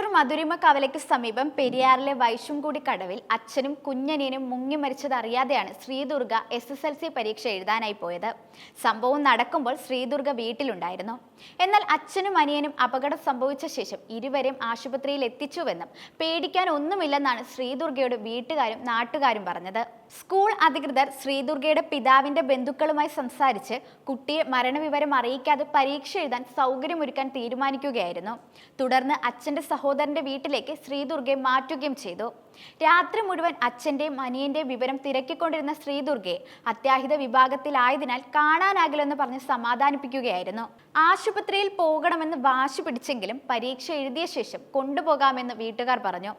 മലയാറ്റൂർ മധുരിമ കവലയ്ക്ക് സമീപം പെരിയാറിലെ വൈശുംകൂടി കടവിൽ അച്ഛനും കുഞ്ഞനിയനും മുങ്ങി മരിച്ചത് അറിയാതെയാണ് Sreedurga S S L C പരീക്ഷ എഴുതാനായി പോയത്. സംഭവം നടക്കുമ്പോൾ ശ്രീദുർഗ വീട്ടിലുണ്ടായിരുന്നു. എന്നാൽ അച്ഛനും അനിയനും അപകടം സംഭവിച്ച ശേഷം ഇരുവരെയും ആശുപത്രിയിൽ എത്തിച്ചുവെന്നും പേടിക്കാൻ ഒന്നുമില്ലെന്നാണ് ശ്രീദുർഗയുടെ വീട്ടുകാരും നാട്ടുകാരും പറഞ്ഞത്. സ്കൂൾ അധികൃതർ ശ്രീദുർഗയുടെ പിതാവിന്റെ ബന്ധുക്കളുമായി സംസാരിച്ച് കുട്ടിയെ മരണവിവരം അറിയിക്കാതെ പരീക്ഷ എഴുതാൻ സൗകര്യമൊരുക്കാൻ തീരുമാനിക്കുകയായിരുന്നു. തുടർന്ന് അച്ഛന്റെ സഹോദരന്റെ വീട്ടിലേക്ക് ശ്രീദുർഗയെ മാറ്റുകയും ചെയ്തു. രാത്രി മുഴുവൻ അച്ഛന്റെയും അനിയന്റെയും വിവരം തിരക്കിക്കൊണ്ടിരുന്ന ശ്രീദുർഗയെ അത്യാഹിത വിഭാഗത്തിലായതിനാൽ കാണാനാകില്ലെന്ന് പറഞ്ഞ് സമാധാനിപ്പിക്കുകയായിരുന്നു. ആശുപത്രിയിൽ പോകണമെന്ന് വാശി പിടിച്ചെങ്കിലും പരീക്ഷ എഴുതിയ ശേഷം കൊണ്ടുപോകാമെന്ന് വീട്ടുകാർ പറഞ്ഞു.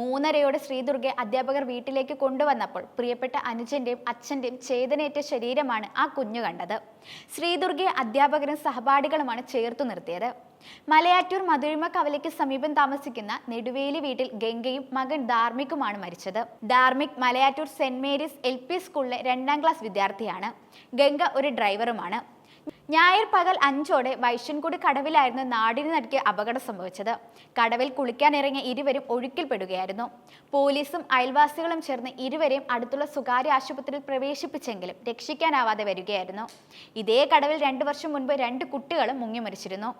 മൂന്നരയോടെ ശ്രീദുർഗയെ അധ്യാപകർ വീട്ടിലേക്ക് കൊണ്ടുവന്നപ്പോൾ പ്രിയപ്പെട്ട അനുജന്റെയും അച്ഛന്റെയും ചേതനയേറ്റ ശരീരമാണ് ആ കുഞ്ഞു കണ്ടത്. ശ്രീദുർഗയെ അധ്യാപകരും സഹപാഠികളുമാണ് ചേർത്തു നിർത്തിയത്. മലയാറ്റൂർ മധുരിമ കവലയ്ക്ക് സമീപം താമസിക്കുന്ന നെടുവേലി വീട്ടിൽ ഗംഗയും മകൻ ധാർമ്മികുമാണ് മരിച്ചത്. Dharmik Malayattoor saint Mary's L P സ്കൂളിലെ രണ്ടാം ക്ലാസ് വിദ്യാർത്ഥിയാണ്. ഗംഗ ഒരു ഡ്രൈവറുമാണ്. ഞായർ പകൽ അഞ്ചോടെ വൈശ്യൻകുടി കടവിലായിരുന്നു നാടിന് നടുക്കിയ അപകടം സംഭവിച്ചത്. കടവിൽ കുളിക്കാനിറങ്ങിയ ഇരുവരും ഒഴുക്കിൽപ്പെടുകയായിരുന്നു. പോലീസും അയൽവാസികളും ചേർന്ന് ഇരുവരെയും അടുത്തുള്ള സ്വകാര്യ ആശുപത്രിയിൽ പ്രവേശിപ്പിച്ചെങ്കിലും രക്ഷിക്കാനാവാതെ വരികയായിരുന്നു. ഇതേ കടവിൽ രണ്ടു വർഷം മുൻപ് രണ്ട് കുട്ടികളും മുങ്ങി മരിച്ചിരുന്നു.